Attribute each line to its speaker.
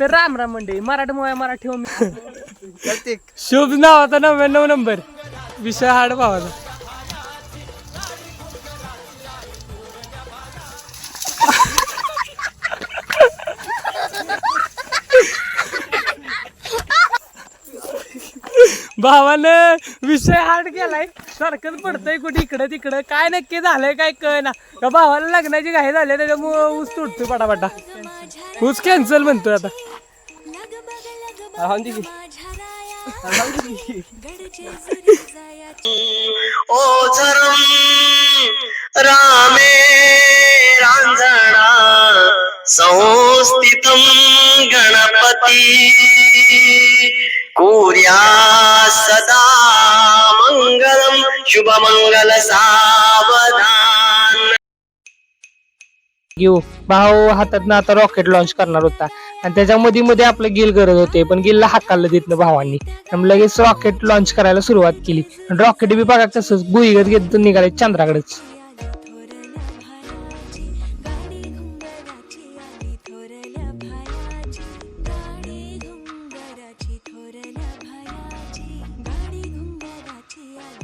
Speaker 1: तर राम राम मंडळी मराठी मोया मराठी शुभ नावाचा नव्याण्णव नंबर. विषय हाड भावाचा भावानं विषय हार्ड केलाय. सारखंच पडतंय कुठे इकडं तिकडं. काय नक्की झालंय काय कळना. का भावाला लग्नाची घाई झाली त्याच्यामुळं ऊस तुटतोय पटापटा. ऊस कॅन्सल म्हणतोय आता.
Speaker 2: ओ दे
Speaker 3: रामे रांझणा संस्थितम गणपती. कोर्या सदा मंगलम शुभमंगल सावधान।
Speaker 1: घेऊ भाऊ हातात ना आता रॉकेट लॉन्च करणार होता. आणि त्याच्या मध्ये मध्ये आपलं गिल गरज होते पण गिलला देत नाही भावांनी. आणि लगेच रॉकेट लॉन्च करायला सुरुवात केली. रॉकेट बी बघा तसंच भुईगत घेत निघाले चंद्राकडेच.